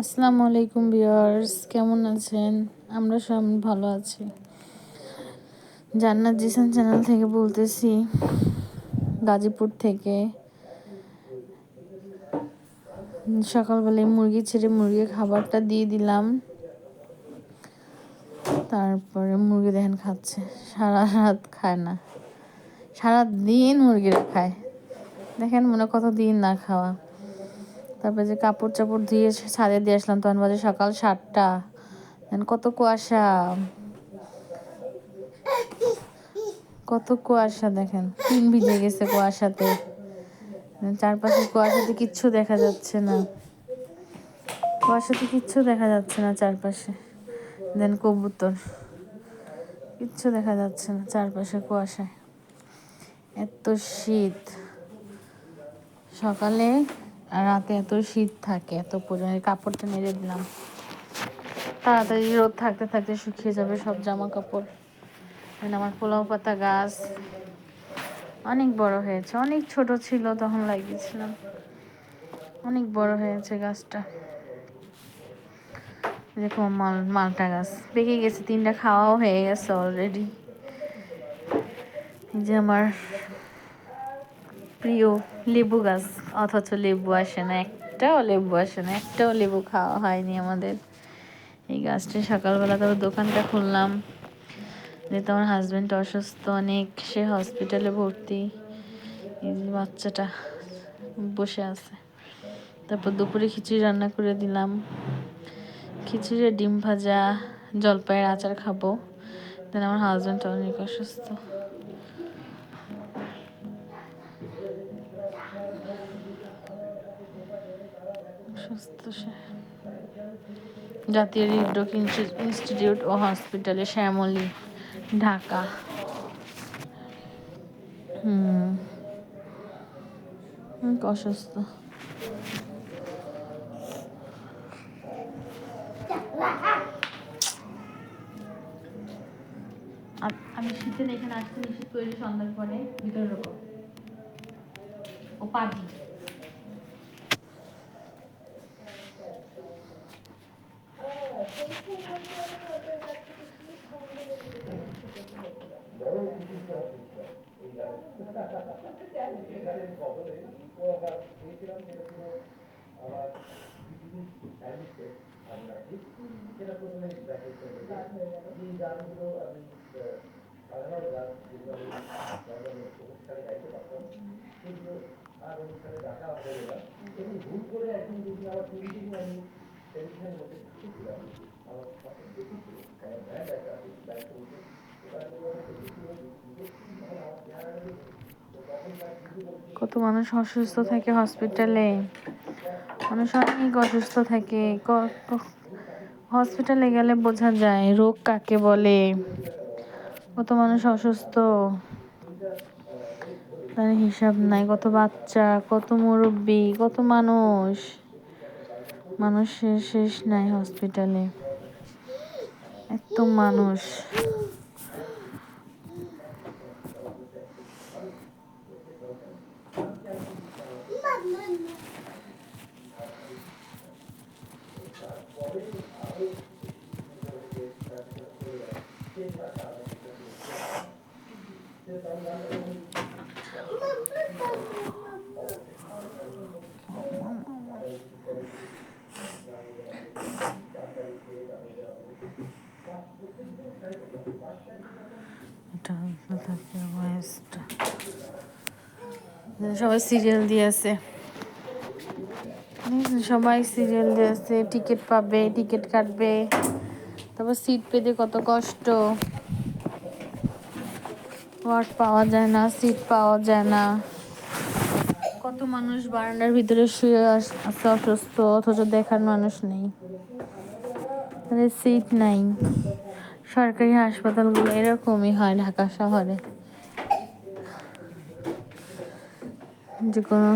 আসসালামু আলাইকুম ভিউয়ার্স, কেমন আছেন? আমরা সব ভালো আছি। জান্নাত জিসান চ্যানেল থেকে বলতেছি, গাজীপুর থেকে সকালবেলায় মুরগি ছেড়ে মুরগি খাবারটা দিয়ে দিলাম। তারপরে মুরগি দেখেন খাচ্ছে। সারা রাত খায় না। সারা দিন মুরগিরা খায়। দেখেন মনে কত দিন না খাওয়া। তারপরে যে কাপড় চাপড় ধুয়ে ছাদে দিয়ে আসলাম, তখন বাজে সকাল সাতটা। কত কুয়াশা। কত কুয়াশা, দেখেন, তিন ভিজে গেছে কুয়াশাতে। চারপাশে কুয়াশাতে কিচ্ছু দেখা যাচ্ছে না। কুয়াশাতে কিচ্ছু দেখা যাচ্ছে না চারপাশে। দেন কবুতর। কিচ্ছু দেখা যাচ্ছে না চারপাশে কুয়াশায়। এত শীত। সকালে রাতে এত শীত থাকে, এত পরিমাণে কাপড়টা নেড়ে দিলাম। তাড়াতাড়ি রোদ থাকতে থাকতে শুকিয়ে যাবে সব জামা কাপড় আমার পোলাও পাতা গাছ অনেক বড় হয়েছে, অনেক ছোট ছিল, তখন লাগিয়েছিলাম। অনেক বড় হয়েছে গাছটা। দেখো মাল, মালটা গাছ পেকে গেছে, তিনটা খাওয়াও হয়ে গেছে অলরেডি যে আমার প্রিয় লেবু গাছ, অথচ লেবু আসে না, একটাও লেবু আসে না, একটাও লেবু খাওয়া হয়নি আমাদের। এই গাছটা সকালবেলা তারপর দোকানটা খুললাম। যেহেতু আমার হাজব্যান্ড অসুস্থ অনেক, সে হসপিটালে ভর্তি। বাচ্চাটা বসে আছে। তারপর দুপুরে খিচুড়ি রান্না করে দিলাম। খিচুড়ি ডিম ভাজা, জলপাইয়ের আচার খাব। দেন আমার হাজব্যান্ড অনেক অসুস্থ। জাতীয় হৃদরোগ ইনস্টিটিউট ও হসপিটালে শ্যামলী, ঢাকা। হুম। অসুস্থ। আমি শীতের এখানে আসতে নিষেধ করি সন্ধ্যার পরে ভিতরে ও পাবি আর অনুষ্ঠানে ডাকা হয়ে গেলাম ভুল করে এখন যদি আমার টিভিটি আমি টেলিভিশনের মধ্যে ঢুকেছিলাম কত মানুষ অসুস্থ থাকে হসপিটালে? মানুষ অনেক অসুস্থ থাকে। হসপিটালে গেলে বোঝা যায়, রোগ কাকে বলে? কত মানুষ অসুস্থ। তার হিসাব নাই, কত বাচ্চা, কত মুরব্বী, কত মানুষ। মানুষের শেষ নাই হসপিটালে। এত মানুষ সবাই সিরিয়াল দিয়েছে সবাই সিরিয়াল দিয়েছে টিকিট পাবে, টিকিট কাটবে। তারপর সিট পেতে কত কষ্ট। ওয়ার্ড পাওয়া যায় না সিট পাওয়া যায় না। কত মানুষ বারান্দার ভিতরে শুয়ে আছে অসুস্থ, অথচ দেখার মানুষ নেই। সিট নাই। সরকারি হাসপাতালগুলো এরকমই হয় ঢাকা শহরে। যে কোনো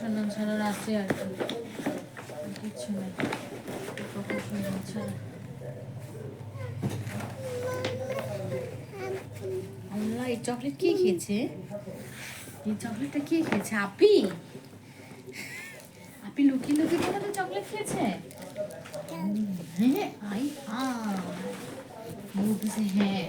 শোনান ছাড়া রাতে আর কি। কিচ্ছু নেই। শোনান ছাড়া। এই চকলেট কে খেয়েছে? এই চকলেটটা কে খেয়েছে? আপি? আপি লুকিয়ে লুকিয়ে তোমাদের চকলেট খেয়েছে? হ্যাঁ আই, আ। বলতেছে হ্যাঁ।